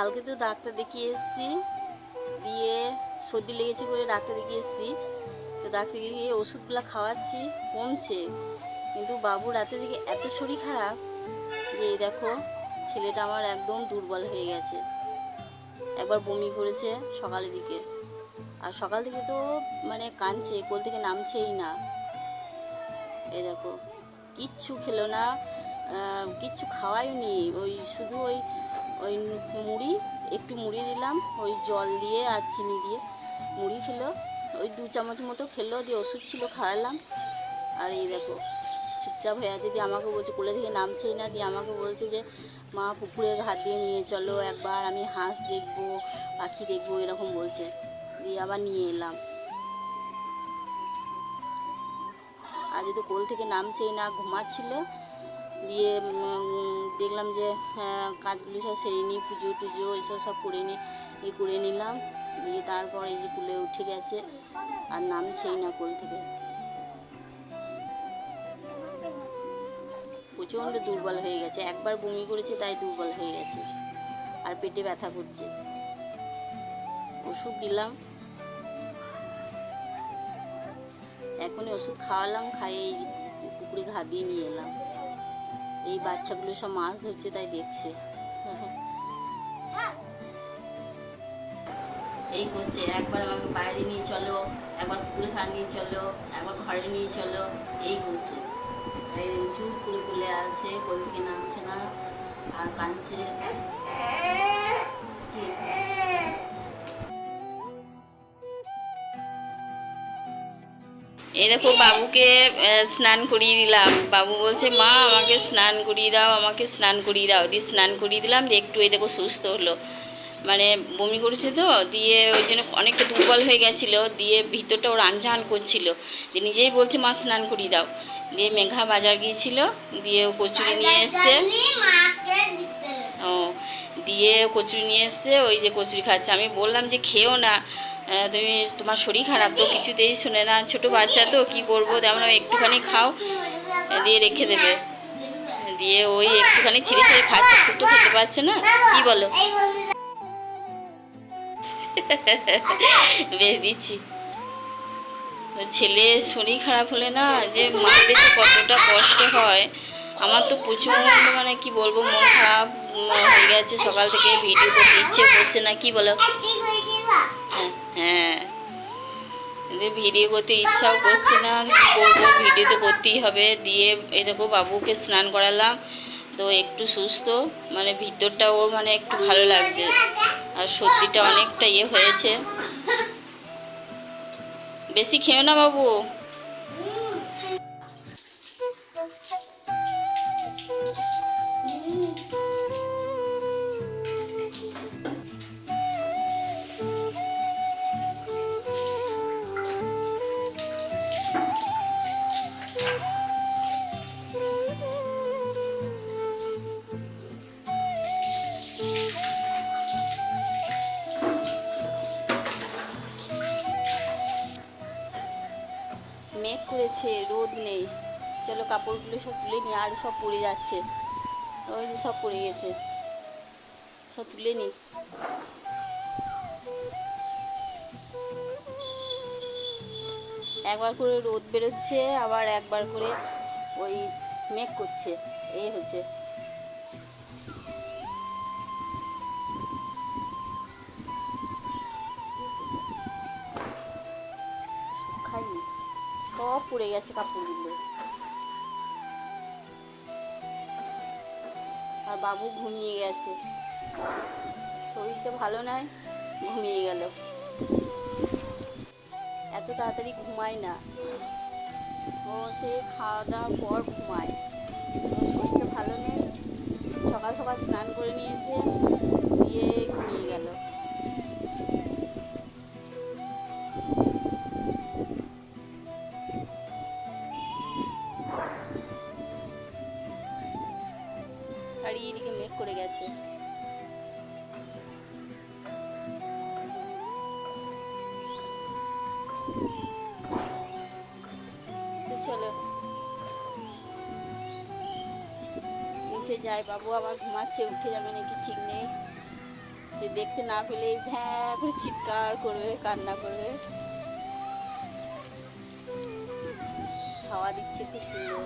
কালকে তো ডাক্তার দেখিয়ে এসেছি, দিয়ে সর্দি লেগেছে করে ডাক্তার দেখিয়ে এসেছি। তো ডাক্তার দেখিয়ে ওষুধগুলো খাওয়াচ্ছি, কমছে। কিন্তু বাবু রাতে থেকে এত শরীর খারাপ যে দেখো, ছেলেটা আমার একদম দুর্বল হয়ে গেছে। একবার বমি করেছে সকালের দিকে। আর সকাল থেকে তো মানে কাঁদছে, কোল থেকে নামছেই না। এই দেখো, কিচ্ছু খেলো না কিচ্ছু খাওয়াইনি ওই শুধু ওই ওই মুড়ি, একটু মুড়ি দিলাম, ওই জল দিয়ে আর চিনি দিয়ে। মুড়ি খেলো, ওই দু চামচ মতো খেলো, দিয়ে ওষুধ ছিল, খাওয়ালাম। আর এই দেখো, চুপচাপ হয়ে আছে, দিয়ে আমাকে বলছে, কোলে থেকে নামছেই না, দিয়ে আমাকে বলছে যে, মা, পুকুরে ঘাট দিয়ে নিয়ে চলো, একবার আমি হাঁস দেখব, পাখি দেখব, এরকম বলছে। দিয়ে আবার নিয়ে এলাম। আর যদি কোল থেকে নামছেই না, ঘুমাচ্ছিল দিয়ে দেখলাম যে হ্যাঁ, কাজগুলো সব সেরে নিই পুজো টুজো এসব সব করে নিই ই করে নিলাম। দিয়ে তারপর এই যে কুলে উঠে গেছে আর নামছেই না কোল থেকে। প্রচণ্ড দুর্বল হয়ে গেছে। একবার বমি করেছে তাই দুর্বল হয়ে গেছে। আর পেটে ব্যথা করছে। ওষুধ দিলাম। এখনই ওষুধ খাওয়ালাম খাইয়ে এই পুকুরে ঘা দিয়ে নিয়ে এলাম। এই বাচ্চাগুলো সব মাছ ধরছে, তাই দেখছে। এই করছে, একবার আমাকে বাইরে নিয়ে চলো, একবার পুকুরে খান নিয়ে চলো, একবার ঘরে নিয়ে চলো, এই করছে। এই চুপ করে তুলে আছে কোল থেকে নামছে না, আর কাঁদছে। কি? এই দেখো বাবুকে স্নান করিয়ে দিলাম। বাবু বলছে, মা, আমাকে স্নান করিয়ে দাও, আমাকে স্নান করিয়ে দাও। দিয়ে স্নান করিয়ে দিলাম, দিয়ে একটু এই দেখো সুস্থ হলো। মানে বমি করেছে তো, দিয়ে ওই জন্য অনেকটা দুর্বল হয়ে গেছিল, দিয়ে ভিতরটা ওর আনজান করছিল। যে নিজেই বলছে, মা, স্নান করিয়ে দাও। দিয়ে মেঘা বাজার গিয়েছিল, দিয়ে ও কচুরি নিয়ে এসছে। ও, দিয়ে কচুরি নিয়ে এসছে, ওই যে কচুরি খাচ্ছে। আমি বললাম যে, খেও না। তুমি তোমার শরীর খারাপ তো, কিছুতেই শুনে না। ছোট বাচ্চা তো, কি করব তেমন একটুখানি খাও, দিয়ে রেখে দেবে। দিয়ে ওই একটুখানি ছিঁড়ে ছিঁড়ে খাচ্ছে তো খেতে পারছে না, কি বলো? বেশ, দিচ্ছি। ছেলে শরীর খারাপ হলে না, যে মাদের কতটা কষ্ট হয়, আমার তো প্রচুর মানে কি বলব, মন খারাপ, হয়ে গেছে, সকাল থেকে ভিডিও করতে ইচ্ছে করছে না, কি বলো? ভিডিও করতে ইচ্ছাও করছে না করব ভিডিও তো করতেই হবে। দিয়ে এই দেখো বাবুকে স্নান করালাম, তো একটু সুস্থ মানে ভিতরটা ওর মানে একটু ভালো লাগছে। আর সত্যিটা অনেকটা ইয়ে হয়েছে। বেশি খেয়েও না বাবু। মেঘ করেছে, রোদ নেই। চলো কাপড়গুলো সব তুলে নিই, আর সব পড়ে যাচ্ছে। ওই যে সব পড়ে গেছে। সব তুলে নিই। একবার করে রোদ বেরোচ্ছে, আবার একবার করে ওই মেঘ করছে। এই হচ্ছে। সব পড়ে গেছে কাপড়গুলো। আর বাবু ঘুমিয়ে গেছে। শরীরটা ভালো নয়, ঘুমিয়ে গেল। এত তাড়াতাড়ি ঘুমায় না। ও, সে খাওয়া দাওয়ার পর ঘুমায়। শরীরটা ভালো নেই। সকাল সকাল স্নান করে নিয়েছে। আর এইদিকে মেঘ করে গেছে। চলো। নিচে যাই বাবু, আবার ঘুমাচ্ছে, উঠে যাবে নাকি ঠিক নেই। সে দেখতে না পেলে ভ্যাঁ করে চিৎকার করবে কান্না করবে হাওয়া দিচ্ছে খুব সুন্দর।